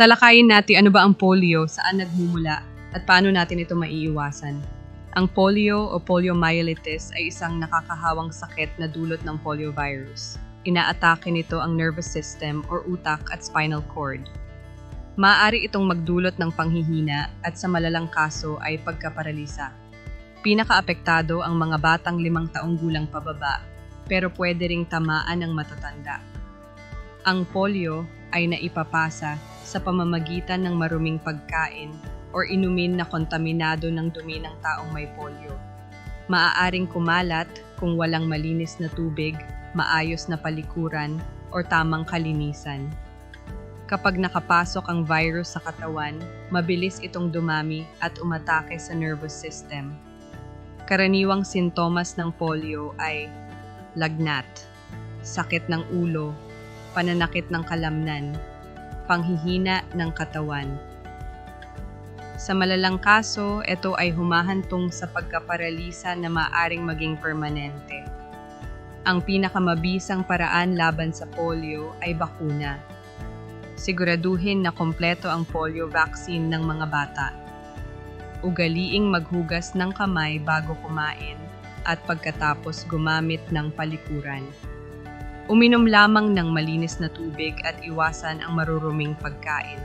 Talakayin natin ano ba ang polio, saan nagmumula, at paano natin ito maiiwasan. Ang polio o poliomyelitis ay isang nakakahawang sakit na dulot ng poliovirus. Inaatake nito ang nervous system or utak at spinal cord. Maaari itong magdulot ng panghihina at sa malalang kaso ay pagkaparalisa. Pinakaapektado ang mga batang limang taong gulang pababa, pero pwede ring tamaan ng matatanda. Ang polio ay naipapasa sa pamamagitan ng maruming pagkain or inumin na kontaminado ng dumi ng taong may polio. Maaaring kumalat kung walang malinis na tubig, maayos na palikuran, or tamang kalinisan. Kapag nakapasok ang virus sa katawan, mabilis itong dumami at umatake sa nervous system. Karaniwang sintomas ng polio ay lagnat, sakit ng ulo, pananakit ng kalamnan, panghihina ng katawan. Sa malalang kaso, ito ay humahantong sa pagkaparalisa na maaring maging permanente. Ang pinakamabisang paraan laban sa polio ay bakuna. Siguraduhin na kompleto ang polio vaccine ng mga bata. Ugaliing maghugas ng kamay bago kumain at pagkatapos gumamit ng palikuran. Uminom lamang ng malinis na tubig at iwasan ang maruruming pagkain.